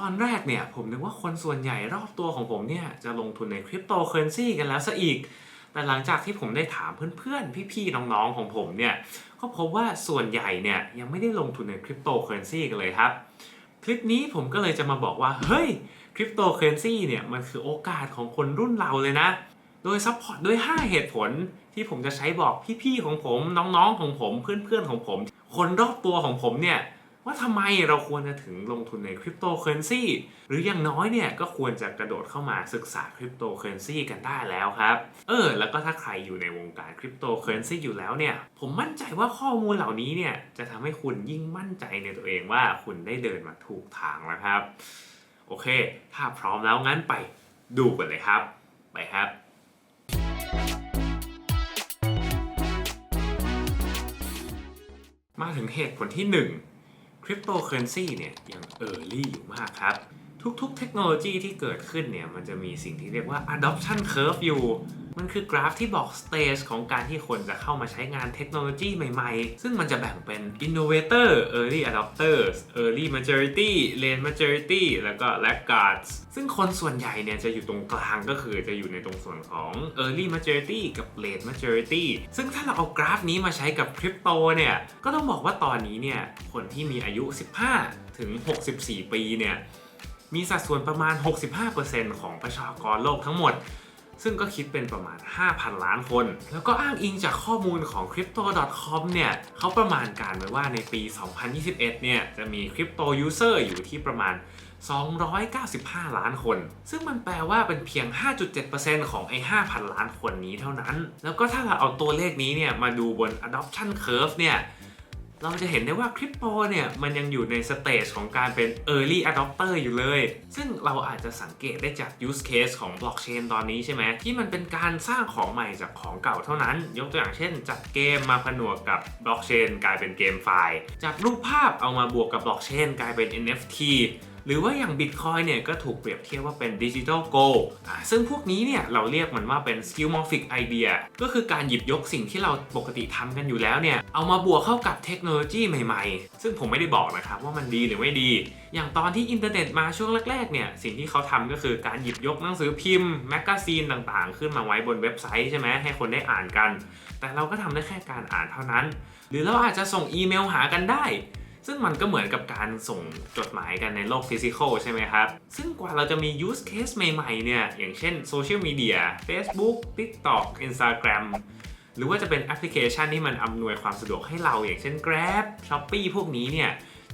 ตอนแรกเนี่ยผมนึกว่าคนส่วนใหญ่รอบตัวของผมเนี่ยจะลงทุนในคริปโตเคอเรนซีกันแล้วซะอีก แต่หลังจากที่ผมได้ถามเพื่อนๆ พี่ๆ น้องๆ ของผมเนี่ยก็พบว่าส่วนใหญ่เนี่ยยังไม่ได้ลงทุนในคริปโตเคอเรนซีกันเลยครับ คลิปนี้ผมก็เลยจะมาบอกว่าเฮ้ยคริปโตเคอเรนซีเนี่ยมันคือโอกาสของคนรุ่นเราเลยนะ โดยซัพพอร์ตด้วย 5 เหตุผลที่ผมจะใช้บอกพี่ๆ ของผมน้องๆ ของผมเพื่อนๆ ของผม คนรอบตัวของผมเนี่ย ว่าทำไมเราควรจะถึงลงทุนในคริปโตเคอเรนซีหรืออย่างน้อยเนี่ยก็ควรจะกระโดดเข้ามาศึกษาคริปโตเคอเรนซีกันได้แล้วครับ เออ แล้วก็ถ้าใครอยู่ในวงการคริปโตเคอเรนซีอยู่แล้วเนี่ย ผมมั่นใจว่าข้อมูลเหล่านี้เนี่ยจะทำให้คุณยิ่งมั่นใจในตัวเองว่าคุณได้เดินมาถูกทางแล้วครับ โอเค ถ้าพร้อมแล้วงั้นไปดูกันเลยครับ ไปครับมาถึงเหตุผลที่ 1 คริปโตเคอเรนซีเนี่ยยังเออร์ลี่อยู่มากครับ ทุกๆ เทคโนโลยีที่เกิดขึ้นเนี่ย มันจะมีสิ่งที่เรียกว่า adoption curve อยู่ มันคือกราฟที่บอก stage ของการที่คนจะเข้ามาใช้งานเทคโนโลยีใหม่ๆ ซึ่งมันจะแบ่งเป็น innovator early adopters early majority late majority แล้วก็ laggards ซึ่งคนส่วนใหญ่เนี่ยจะอยู่ตรงกลางก็คือจะอยู่ในตรงส่วนของ early majority กับ late majority ซึ่งถ้าเราเอากราฟนี้มาใช้กับคริปโตเนี่ย ก็ต้องบอกว่าตอนนี้เนี่ย คนที่มีอายุ 15 ถึง 64 ปีเนี่ย มีสัดส่วนประมาณ 65%ของประชากรโลกทั้งหมด ซึ่งก็คิดเป็นประมาณ 5,000 ล้านคน แล้วก็อ้างอิงจากข้อมูลของ crypto.com เนี่ยเขาประมาณการไว้ว่าในปี 2021 เนี่ยจะมีคริปโตยูเซอร์อยู่ที่ประมาณ 295 ล้านคน ซึ่งมันแปลว่าเป็นเพียง 5.7%ของไอ้ 5,000 ล้านคนนี้เท่านั้น แล้วก็ถ้าเราเอาตัวเลขนี้เนี่ยมาดูบน adoption curve เนี่ย เราจะเห็นได้ว่าคริปโตเนี่ยมันยังอยู่ในสเตจของการเป็น Early Adopter อยู่เลย ซึ่งเราอาจจะสังเกตได้จาก use case ของ blockchain ตอนนี้ใช่ไหมที่มันเป็นการสร้างของใหม่จากของเก่าเท่านั้น ยกตัวอย่างเช่น จัดเกมมาผนวกกับ blockchain กลายเป็นเกมไฟล์จากรูปภาพเอามาบวกกับ blockchain กลายเป็น NFT หรือว่าอย่าง Bitcoin เนี่ยก็ถูกเปรียบเทียบว่าเป็น Digital Gold อ่าซึ่งพวกนี้เนี่ยเราเรียกมันว่าเป็น Skillmorphic Idea ก็คือการหยิบยกสิ่งที่เราปกติทำกันอยู่แล้วเนี่ย เอามาบวกเข้ากับเทคโนโลยีใหม่ๆ ซึ่งผมไม่ได้บอกนะครับว่ามันดีหรือไม่ดี อย่างตอนที่อินเทอร์เน็ตมาช่วงแรกๆเนี่ยสิ่งที่เขาทำก็คือการหยิบยกหนังสือพิมพ์แมกกาซีนต่างๆ ขึ้นมาไว้บนเว็บไซต์ใช่ไหมให้คนได้อ่านกัน แต่เราก็ทำได้แค่การอ่านเท่านั้น หรือเราอาจจะส่งอีเมลหากันได้ ซึ่งมันก็เหมือนกับการส่งจดหมายกันในโลกฟิสิกอลใช่ไหมครับ ซึ่งกว่าเราจะมี use case ใหม่ๆ เนี่ย อย่างเช่นโซเชียลมีเดีย Facebook TikTok Instagram หรือว่าจะเป็นแอปพลิเคชันที่มันอำนวยความสะดวกให้เราอย่างเช่น Grab Shopee พวกนี้เนี่ย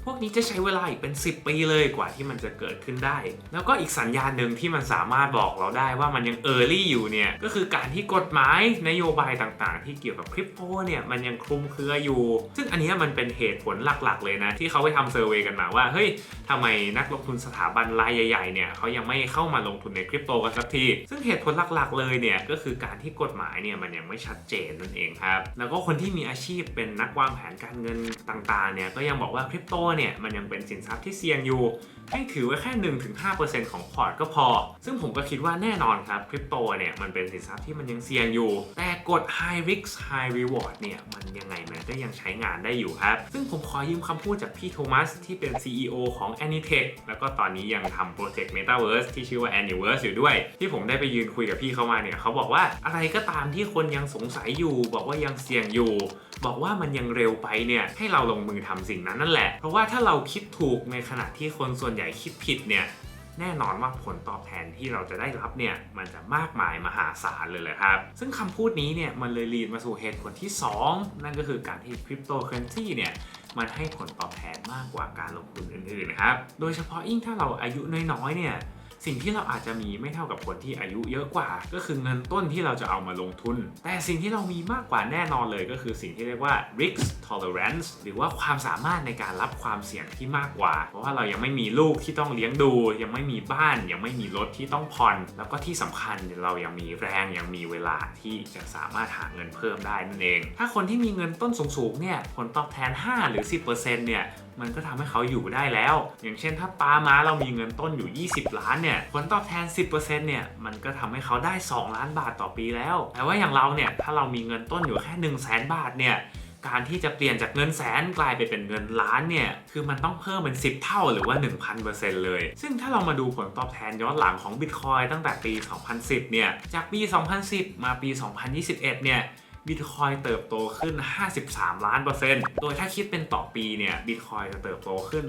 พวกนี้จะใช้เวลาอีกเป็น 10 ปีเลยกว่าที่มันจะเกิดขึ้นได้ แล้วก็อีกสัญญาณหนึ่งที่มันสามารถบอกเราได้ว่ามันยังเออร์ลี่อยู่เนี่ยก็คือการที่กฎหมายนโยบายต่างๆ ที่เกี่ยวกับคริปโตเนี่ยมันยังคลุมเครืออยู่ ซึ่งอันนี้มันเป็นเหตุผลหลักๆ เลยนะ ที่เขาไปทำเซอร์เวยกันมาว่าเฮ้ยทำไมนักลงทุนสถาบันรายใหญ่ๆเนี่ยเขายังไม่เข้ามาลงทุนในคริปโตกันสักทีซึ่งเหตุผลหลักๆ เลยเนี่ยก็คือการที่กฎหมายเนี่ยมันยังไม่ชัดเจนนั่นเองครับแล้วก็คนที่มีอาชีพเป็นนักวางแผนการเงินต่างๆเนี่ยก็ยังบอกว่าคริปโตเนี่ยมันยังเป็นสินทรัพย์ที่เสี่ยงอยู่ ให้ถือไว้แค่ 1-5%ของพอร์ตก็พอ ซึ่งผมก็คิดว่าแน่นอนครับคริปโตเนี่ยมันเป็นสินทรัพย์ที่มันยังเสี่ยงอยู่ แต่กฎ high risk high reward เนี่ยมันยังไงมันก็ยังใช้งานได้อยู่ครับ ซึ่งผมขอยืมคำพูดจากพี่โทมัสที่เป็น CEO ของ Anitech แล้วก็ตอนนี้ยังทำโปรเจกต์ Metaverse ที่ชื่อว่า Aniverse อยู่ด้วย ที่ผมได้ไปยืนคุยกับพี่เขามาเนี่ยเขาบอกว่าอะไรก็ตามที่คนยังสงสัยอยู่ บอกว่ายังเสี่ยงอยู่ บอกว่ามันยังเร็วไปเนี่ยให้เราลงมือทำสิ่งนั้นนั่นแหละ เพราะว่าถ้าเราคิดถูกในขณะที่คนส่วนใหญ่คิดผิดเนี่ยแน่นอนว่าผลตอบแทนที่เราจะได้รับเนี่ยมันจะมากมายมหาศาลเลยแหละครับ ซึ่งคำพูดนี้เนี่ยมันเลยลีดมาสู่เหตุผลที่ 2 นั่นก็คือการที่คริปโตเคอเรนซีเนี่ยมันให้ผลตอบแทนมากกว่าการลงทุนอื่นๆนะครับ โดยเฉพาะยิ่งถ้าเราอายุน้อยๆเนี่ย สิ่งที่เราอาจจะมีไม่เท่ากับคนที่อายุเยอะกว่า ก็คือเงินต้นที่เราจะเอามาลงทุน แต่สิ่งที่เรามีมากกว่าแน่นอนเลยก็คือสิ่งที่เรียกว่า risk tolerance หรือว่าความสามารถในการรับความเสี่ยงที่มากกว่า เพราะว่าเรายังไม่มีลูกที่ต้องเลี้ยงดู ยังไม่มีบ้าน ยังไม่มีรถที่ต้องผ่อน แล้วก็ที่สำคัญเรายังมีแรงยังมีเวลาที่จะสามารถหาเงินเพิ่มได้นั่นเอง ถ้าคนที่มีเงินต้นสูงๆเนี่ยผลตอบแทน 5 หรือ 10%เนี่ย มันก็ทำให้เขาอยู่ได้แล้ว อย่างเช่นถ้าปามาเรามีเงินต้นอยู่ 20 ล้านเนี่ยผลตอบแทน 10%เนี่ยมันก็ทำให้เขาได้ 2 ล้านบาทต่อปีแล้ว แต่ว่าอย่างเราเนี่ยถ้าเรามีเงินต้นอยู่แค่ 1 0 0 0 0แบาทเนี่ยกการที่จะเปลี่ยนจากเงินแสนกลายไปเป็นเงินล้านเนี่ย คือมันต้องเพิ่มเป็น 10 เท่าหรือว่า 1,000%เลย ซึ่งถ้าเรามาดูผลตอบแทนย้อนหลังของ Bitcoin ตั้งแต่ปี 2010 เนี่ย จากปี 2010 มาปี 2021 เนี่ย บิตคอยเติบโตขึ้น 53 ล้านเปอร์เซ็นต์ โดยถ้าคิดเป็นต่อปีเนี่ยบิตคอยจะเติบโตขึ้น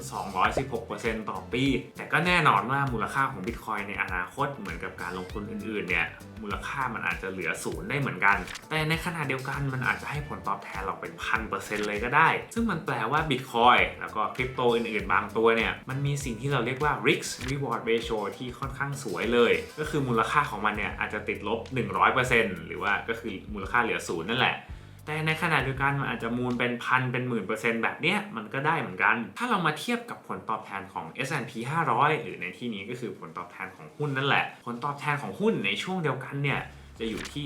216%ต่อปี แต่ก็แน่นอนว่ามูลค่าของบิตคอยในอนาคตเหมือนกับการลงทุนอื่นๆ เนี่ย มูลค่ามันอาจจะเหลือศูนย์ได้เหมือนกัน แต่ในขณะเดียวกันมันอาจจะให้ผลตอบแทนเราเป็นพันเปอร์เซ็นต์เลยก็ได้ ซึ่งมันแปลว่าบิตคอยแล้วก็คริปโตอื่นๆ บางตัวเนี่ย มันมีสิ่งที่เราเรียกว่า risk reward ratio ที่ค่อนข้างสวยเลย ก็คือมูลค่าของมันเนี่ยอาจจะติดลบ 100%หรือว่าก็คือมูลค่าเหลือศูนย์นั่นแหละ แต่ในขณะเดียวกันมันอาจจะมูลเป็นพันเป็นหมื่นเปอร์เซ็นต์แบบเนี้ยมันก็ได้เหมือนกัน ถ้าเรามาเทียบกับผลตอบแทนของ S&P 500 หรือในที่นี้ก็คือผลตอบแทนของหุ้นนั่นแหละ ผลตอบแทนของหุ้นในช่วงเดียวกันเนี่ยจะอยู่ที่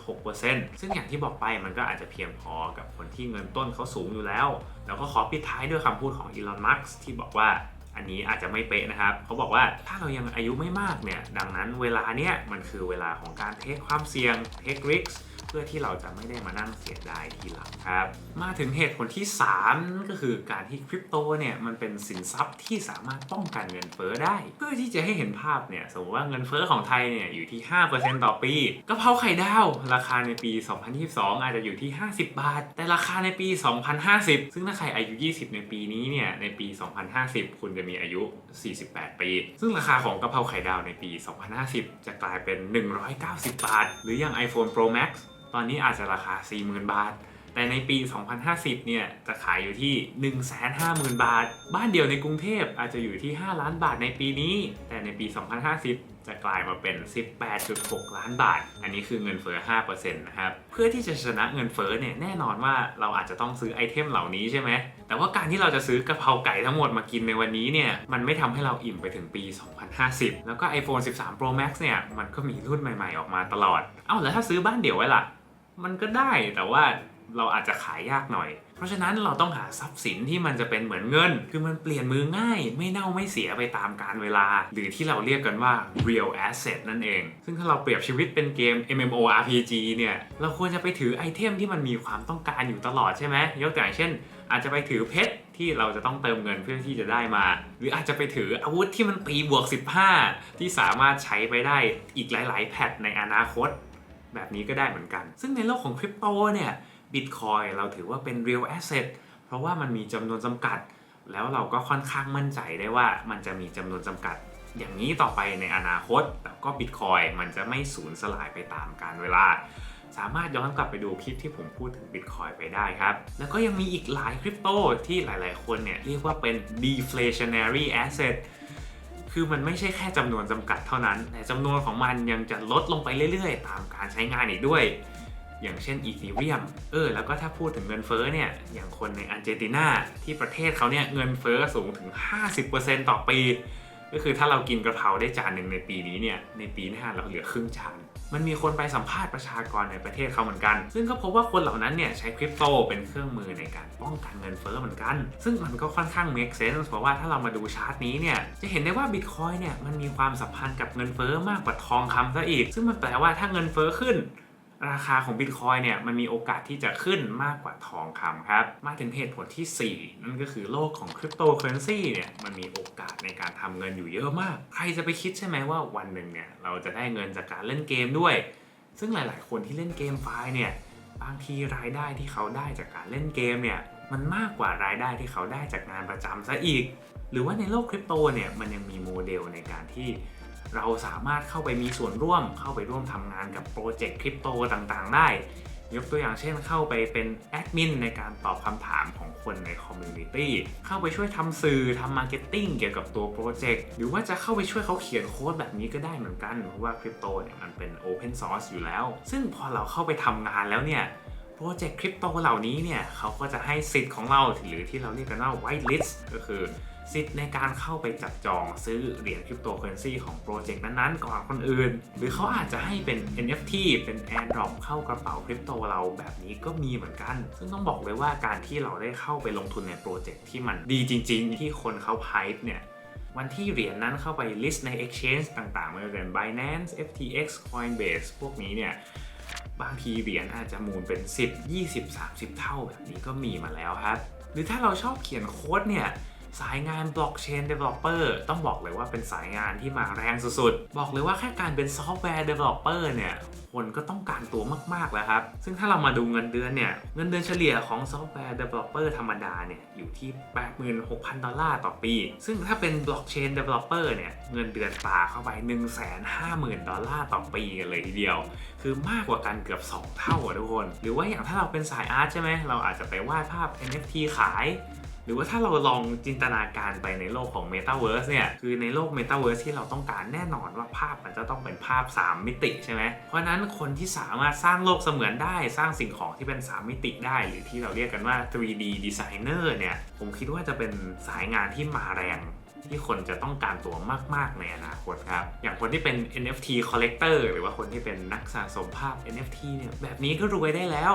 13.6%ซึ่งอย่างที่บอกไปมันก็อาจจะเพียงพอกับคนที่เงินต้นเขาสูงอยู่แล้ว แล้วก็ขอปิดท้ายด้วยคำพูดของอีลอน มัสก์ที่บอกว่าอันนี้อาจจะไม่เป๊ะนะครับ เขาบอกว่าถ้าเรายังอายุไม่มากเนี่ย ดังนั้นเวลาเนี้ยมันคือเวลาของการเทคความเสี่ยง เทคริส พื่อที่เราจะไม่ได้มานั่งเสียดายทีหลังครับ มาถึงเหตุผลที่ 3 ก็คือการที่คริปโตเนี่ยมันเป็นสินทรัพย์ที่สามารถป้องกันเงินเฟ้อได้ เพื่อที่จะให้เห็นภาพเนี่ยสมมติว่าเงินเฟ้อของไทยเนี่ยอยู่ที่ 5%ต่อปีกะเพราไข่ดาว ราคาในปี 2022 อาจจะอยู่ที่ 50 บาท แต่ราคาในปี 2050 ซึ่งถ้าใครอายุ 20 ในปีนี้เนี่ยในปี 2050 คุณจะมีอายุ 48 ปี ซึ่งราคาของกะเพราไข่ดาวในปี 2050 จะกลายเป็น 190 บาท หรืออย่าง iPhone Pro Max ตอนนี้อาจจะราคา 40,000 บาท แต่ในปี 2050 เนี่ยจะขายอยู่ที่ 150,000 บาท บ้านเดียวในกรุงเทพอาจจะอยู่ที่ 5 ล้านบาทในปีนี้ แต่ในปี 2050จะกลายมาเป็น 18.6 ล้านบาท อันนี้คือเงินเฟ้อ 5%นะครับ เพื่อที่จะชนะเงินเฟ้อเนี่ยแน่นอนว่าเราอาจจะต้องซื้อไอเทมเหล่านี้ใช่ไหม แต่ว่าการที่เราจะซื้อกะเพราไก่ทั้งหมดมากินในวันนี้เนี่ย มันไม่ทำให้เราอิ่มไปถึงปี 2050 แล้วก็ iPhone 13 Pro Max เนี่ย มันก็มีรุ่นใหม่ๆออกมาตลอด เอ้าแล้วถ้าซื้อบ้านเดี่ยวไว้ล่ะ มันก็ได้แต่ว่าเราอาจจะขายยากหน่อย เพราะฉะนั้นเราต้องหาทรัพย์สินที่มันจะเป็นเหมือนเงิน คือมันเปลี่ยนมือง่าย ไม่เน่าไม่เสียไปตามกาลเวลา หรือที่เราเรียกกันว่า real asset นั่นเอง ซึ่งถ้าเราเปรียบชีวิตเป็นเกม MMORPG เนี่ย เราควรจะไปถือไอเทมที่มันมีความต้องการอยู่ตลอดใช่ไหมยกตัวอย่างเช่น อาจจะไปถือเพชรที่เราจะต้องเติมเงินเพื่อที่จะได้มา หรืออาจจะไปถืออาวุธที่มันตีบวก 15 ที่สามารถใช้ไปได้อีกหลาย ๆ แพทในอนาคต แบบนี้ก็ได้เหมือนกัน ซึ่งในโลกของคริปโตเนี่ยบิตคอยเราถือว่าเป็น real asset เพราะว่ามันมีจำนวนจำกัด แล้วเราก็ค่อนข้างมั่นใจได้ว่ามันจะมีจำนวนจำกัด อย่างนี้ต่อไปในอนาคตแต่ก็บิตคอยมันจะไม่สูญสลายไปตามกาลเวลา สามารถย้อนกลับไปดูคลิปที่ผมพูดถึง Bitcoin ไปได้ครับ แล้วก็ยังมีอีกหลายคริปโตที่หลาย ๆ คนเนี่ยเรียกว่าเป็น deflationary asset คือมันไม่ใช่แค่จำนวนจำกัดเท่านั้น แต่จำนวนของมันยังจะลดลงไปเรื่อยๆ ตามการใช้งานอีกด้วย อย่างเช่นอีทีเรียม เออ แล้วก็ถ้าพูดถึงเงินเฟ้อเนี่ย อย่างคนในอาร์เจนตินาที่ประเทศเขาเนี่ยเงินเฟ้อสูงถึง 50%ต่อปี ก็คือถ้าเรากินกระเพราได้จานหนึ่งในปีนี้เนี่ยในปีหน้าเราเหลือครึ่งจานมันมีคนไปสัมภาษณ์ประชากรในประเทศเขาเหมือนกัน ซึ่งก็พบว่าคนเหล่านั้นเนี่ยใช้คริปโตเป็นเครื่องมือในการป้องกันเงินเฟ้อเหมือนกัน ซึ่งมันก็ค่อนข้าง make sense เพราะว่าถ้าเรามาดูชาร์ตนี้เนี่ยจะเห็นได้ว่า Bitcoin เนี่ยมันมีความสัมพันธ์กับเงินเฟ้อมากกว่าทองคำซะอีก ซึ่งมันแปลว่าถ้าเงินเฟ้อขึ้น ราคาของ Bitcoin เนี่ยมันมีโอกาสที่จะขึ้นมากกว่าทองคำครับ มาถึงเหตุผลที่ 4 นั่นก็คือโลกของคริปโตเคอเรนซีเนี่ยมันมีโอกาสในการทำเงินอยู่เยอะมาก ใครจะไปคิดใช่ไหมว่าวันหนึ่งเนี่ยเราจะได้เงินจากการเล่นเกมด้วย ซึ่งหลาย ๆ คนที่เล่นเกมไฟเนี่ยบางทีรายได้ที่เขาได้จากการเล่นเกมเนี่ยมันมากกว่ารายได้ที่เขาได้จากงานประจำซะอีก หรือว่าในโลกคริปโตเนี่ยมันยังมีโมเดลในการที่ เราสามารถเข้าไปมีส่วนร่วม เข้าไปร่วมทำงานกับโปรเจกต์คริปโตต่างๆ ได้ ยกตัวอย่างเช่นเข้าไปเป็นแอดมินในการตอบคำถามของคนในคอมมูนิตี้เข้าไปช่วยทำสื่อทำมาร์เก็ตติ้งเกี่ยวกับตัวโปรเจกต์หรือว่าจะเข้าไปช่วยเขาเขียนโค้ดแบบนี้ก็ได้เหมือนกันเพราะว่าคริปโตเนี่ยมันเป็นโอเพนซอร์สอยู่แล้ว ซึ่งพอเราเข้าไปทำงานแล้วเนี่ยโปรเจกต์คริปโตเหล่านี้เนี่ยเขาก็จะให้สิทธิ์ของเราหรือที่เราเรียกกันว่า white list ก็คือ สิทธิ์ในการเข้าไปจับจองซื้อเหรียญคริปโตเคอเรนซีของโปรเจกต์นั้นๆ ก่อนคนอื่น หรือเขาอาจจะให้เป็น NFT เป็น airdrop เข้ากระเป๋าคริปโตเราแบบนี้ก็มีเหมือนกัน ซึ่งต้องบอกเลยว่าการที่เราได้เข้าไปลงทุนในโปรเจกต์ที่มันดีจริง ๆ ที่คนเขา hype เนี่ยวันที่เหรียญนั้นเข้าไป list ใน exchange ต่างๆไม่ว่าจะเป็น Binance FTX Coinbase พวกนี้เนี่ยบางทีเหรียญอาจจะมูลเป็น 10 20 30 เท่าแบบนี้ก็มีมาแล้วครับ หรือถ้าเราชอบเขียนโค้ดเนี่ย สายงาน Blockchain Developer ต้องบอกเลยว่าเป็นสายงานที่มาแรงสุดๆ บอกเลยว่าแค่การเป็น Software Developer เนี่ยคนก็ต้องการตัวมากๆแล้วครับ ซึ่งถ้าเรามาดูเงินเดือนเนี่ย เงินเดือนเฉลี่ยของ Software Developer ธรรมดาเนี่ย อยู่ที่ 86,000 ดอลลาร์ต่อปี ซึ่งถ้าเป็น Blockchain Developer เนี่ย เงินเดือนปาเข้าไป 150,000 ดอลลาร์ต่อปีกันเลยทีเดียว คือมากกว่ากันเกือบ 2 เท่าทุกคน หรือว่าอย่างถ้าเราเป็นสายอาร์ตใช่ไหม เราอาจจะไปวาดภาพ NFT ขาย หรือว่าถ้าเราลองจินตนาการไปในโลกของ Metaverse เนี่ย คือในโลก Metaverse ที่เราต้องการแน่นอนว่าภาพมันจะต้องเป็นภาพ 3 มิติใช่ไหม เพราะฉะนั้นคนที่สามารถสร้างโลกเสมือนได้ สร้างสิ่งของที่เป็น 3 มิติได้ หรือที่เราเรียกกันว่า 3D designer เนี่ย ผมคิดว่าจะเป็นสายงานที่มาแรงที่คนจะต้องการตัวมาก ๆ ในอนาคตครับ อย่างคนที่เป็น NFT collector หรือว่าคนที่เป็นนักสะสมภาพ NFT เนี่ย แบบนี้ก็รวยได้แล้ว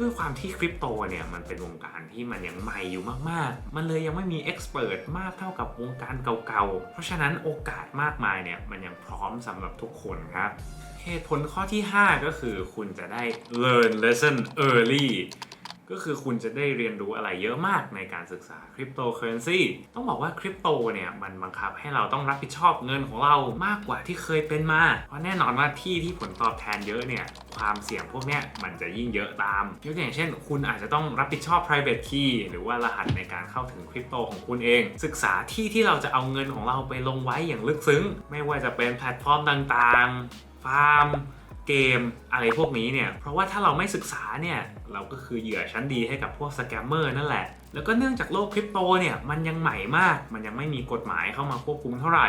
ด้วยความที่คริปโตเนี่ยมันเป็นวงการที่มันยังใหม่อยู่มากๆ มันเลยยังไม่มีเอ็กซ์เพรสมากเท่ากับวงการเก่าๆ เพราะฉะนั้นโอกาสมากมายเนี่ยมันยังพร้อมสำหรับทุกคนครับเหตุผลข้อที่ 5 ก็คือคุณจะได้ learn lesson early ก็คือคุณจะได้เรียนรู้อะไรเยอะมากในการศึกษาคริปโตเคอเรนซีต้องบอกว่าคริปโตเนี่ยมันบังคับให้เราต้องรับผิดชอบเงินของเรามากกว่าที่เคยเป็นมา เพราะแน่นอนว่าที่ที่ผลตอบแทนเยอะเนี่ยความเสี่ยงพวกนี้มันจะยิ่งเยอะตามยกตัวอย่างเช่น คุณอาจจะต้องรับผิดชอบ private key หรือว่ารหัสในการเข้าถึงคริปโตของคุณเอง ศึกษาที่ที่เราจะเอาเงินของเราไปลงไว้อย่างลึกซึ้ง ไม่ว่าจะเป็นแพลตฟอร์มต่างๆ ฟาร์ม เกมอะไรพวกนี้เนี่ย เพราะว่าถ้าเราไม่ศึกษาเนี่ยเราก็คือเหยื่อชั้นดีให้กับพวกสแกมเมอร์นั่นแหละ แล้วก็เนื่องจากโลกคริปโตเนี่ยมันยังใหม่มาก มันยังไม่มีกฎหมายเข้ามาควบคุมเท่าไหร่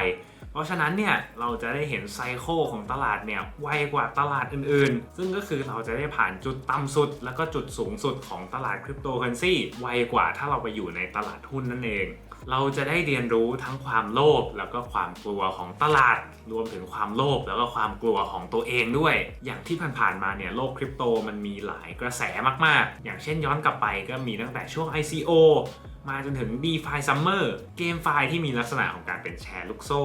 เพราะฉะนั้นเนี่ยเราจะได้เห็นไซโคของตลาดเนี่ยไวกว่าตลาดอื่นๆ ซึ่งก็คือเราจะได้ผ่านจุดต่ำสุด แล้วก็จุดสูงสุดของตลาดคริปโตเคอเรนซีไวกว่าถ้าเราไปอยู่ในตลาดหุ้นนั่นเอง เราจะได้เรียนรู้ทั้งความโลภแล้วก็ความกลัวของตลาด รวมถึงความโลภแล้วก็ความกลัวของตัวเองด้วย อย่างที่ผ่านๆมาเนี่ยโลกคริปโตมันมีหลายกระแสมากๆ อย่างเช่นย้อนกลับไปก็มีตั้งแต่ช่วง ICO มาจนถึง DeFi Summer เกมไฟล์ที่มีลักษณะของการเป็นแชร์ลูกโซ่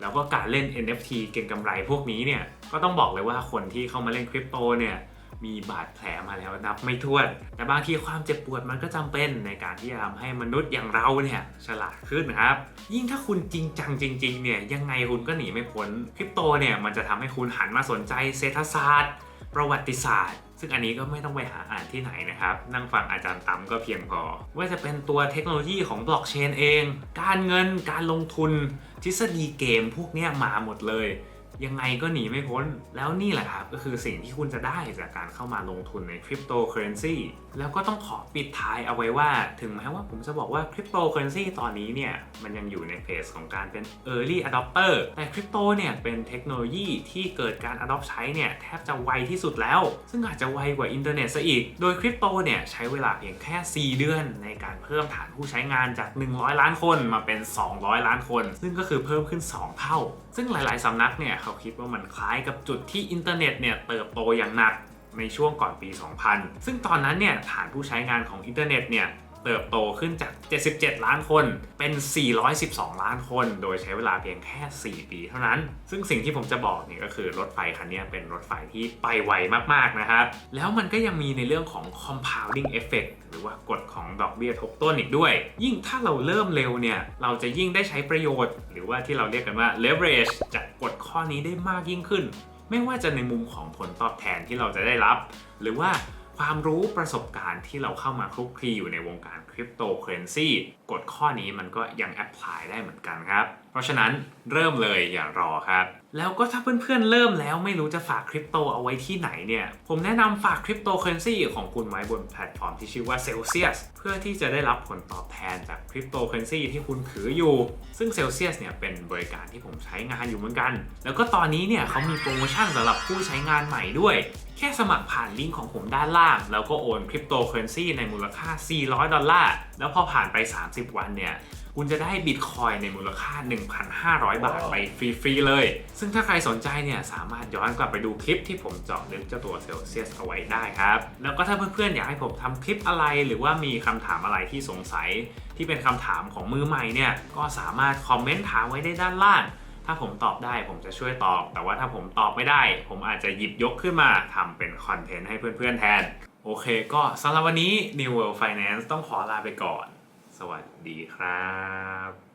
แล้วก็การเล่น NFT เก็งกำไรพวกนี้เนี่ยก็ต้องบอกเลยว่าคนที่เข้ามาเล่นคริปโตเนี่ย มีบาดแผลมาแล้วนับไม่ถ้วน แต่บางทีความเจ็บปวดมันก็จำเป็นในการที่จะทำให้มนุษย์อย่างเราเนี่ยฉลาดขึ้นนะครับ ยิ่งถ้าคุณจริงจังจริงๆเนี่ยยังไงคุณก็หนีไม่พ้นคริปโตเนี่ยมันจะทำให้คุณหันมาสนใจเศรษฐศาสตร์ ประวัติศาสตร์ซึ่งอันนี้ก็ไม่ต้องไปหาอ่านที่ไหนนะครับ นั่งฟังอาจารย์ตั้มก็เพียงพอ ว่าจะเป็นตัวเทคโนโลยีของบล็อกเชนเอง การเงิน การลงทุน ทฤษฎีเกมพวกเนี้ยมาหมดเลย ยังไงก็หนีไม่พ้น แล้วนี่แหละครับ ก็คือสิ่งที่คุณจะได้จากการเข้ามาลงทุนในคริปโตเคอเรนซีแล้วก็ต้องขอปิดท้ายเอาไว้ว่า ถึงแม้ว่าผมจะบอกว่าคริปโตเคอเรนซีตอนนี้เนี่ย มันยังอยู่ในเฟสของการเป็น Early Adopter แต่คริปโตเนี่ย เป็นเทคโนโลยีที่เกิดการ adopt ใช้เนี่ย แทบจะไวที่สุดแล้ว ซึ่งอาจจะไวกว่าอินเทอร์เน็ตซะอีก โดยคริปโตเนี่ยใช้เวลาเพียงแค่ 4 เดือนในการเพิ่มฐานผู้ใช้งานจาก 100 ล้านคนมาเป็น 200 ล้านคน ซึ่งก็คือเพิ่มขึ้น 2 เท่า ซึ่งหลาย ๆสำนักเนี่ยเขาคิดว่ามันคล้ายกับจุดที่อินเทอร์เน็ตเนี่ยเติบโตอย่างหนักในช่วงก่อนปี 2000 ซึ่งตอนนั้นเนี่ยฐานผู้ใช้งานของอินเทอร์เน็ตเนี่ยเติบโตขึ้นจาก 77 ล้านคน เป็น 412 ล้านคน โดยใช้เวลาเพียงแค่ 4 ปีเท่านั้น ซึ่งสิ่งที่ผมจะบอกเนี่ยก็คือรถไฟคันนี้เป็นรถไฟที่ไปไวมากๆ นะครับ แล้วมันก็ยังมีในเรื่องของ compounding effect หรือว่ากฎของดอกเบี้ยทบต้นอีกด้วย ยิ่งถ้าเราเริ่มเร็วเนี่ย เราจะยิ่งได้ใช้ประโยชน์ หรือว่าที่เราเรียกกันว่า leverage จากกฎ ข้อนี้ได้มากยิ่งขึ้น ไม่ว่าจะในมุมของผลตอบแทนที่เราจะได้รับ หรือว่าความรู้ประสบการณ์ที่เราเข้ามาคลุกคลีอยู่ในวงการคริปโตเคอเรนซีกฎข้อนี้มันก็ยังแอพพลายได้เหมือนกันครับ เพราะฉะนั้นเริ่มเลยอย่ารอครับ แล้วก็ถ้าเพื่อนๆเริ่มแล้วไม่รู้จะฝากคริปโตเอาไว้ที่ไหนเนี่ย ผมแนะนำฝากคริปโตเคอเรนซีของคุณไว้บนแพลตฟอร์มที่ชื่อว่า Celsius เพื่อที่จะได้รับผลตอบแทนจากคริปโตเคอเรนซีที่คุณถืออยู่ ซึ่ง Celsius เนี่ยเป็นบริการที่ผมใช้งานอยู่เหมือนกัน แล้วก็ตอนนี้เนี่ยเขามีโปรโมชั่นสำหรับผู้ใช้งานใหม่ด้วย แค่สมัครผ่านลิงก์ของผมด้านล่าง แล้วก็โอนคริปโตเคอเรนซีในมูลค่า 400 ดอลลาร์ แล้วพอผ่านไป 30 วันเนี่ย คุณจะได้บิตคอยในมูลค่า 1,500 บาทไปฟรี ๆ เลย ซึ่งถ้าใครสนใจเนี่ย สามารถย้อนกลับไปดูคลิปที่ผมเจาะลึกเจ้าตัวเซลเซียสเอาไว้ได้ครับ แล้วก็ถ้าเพื่อน ๆ อยากให้ผมทำคลิปอะไร หรือว่ามีคำถามอะไรที่สงสัย ที่เป็นคำถามของมือใหม่เนี่ย ก็สามารถคอมเมนต์ถามไว้ได้ด้านล่างถ้าผมตอบได้ผมจะช่วยตอบ แต่ว่าถ้าผมตอบไม่ได้ ผมอาจจะหยิบยกขึ้นมาทำเป็นคอนเทนต์ให้เพื่อนๆแทน โอเคก็สำหรับวันนี้ New World Finance ต้องขอลาไปก่อน สวัสดีครับ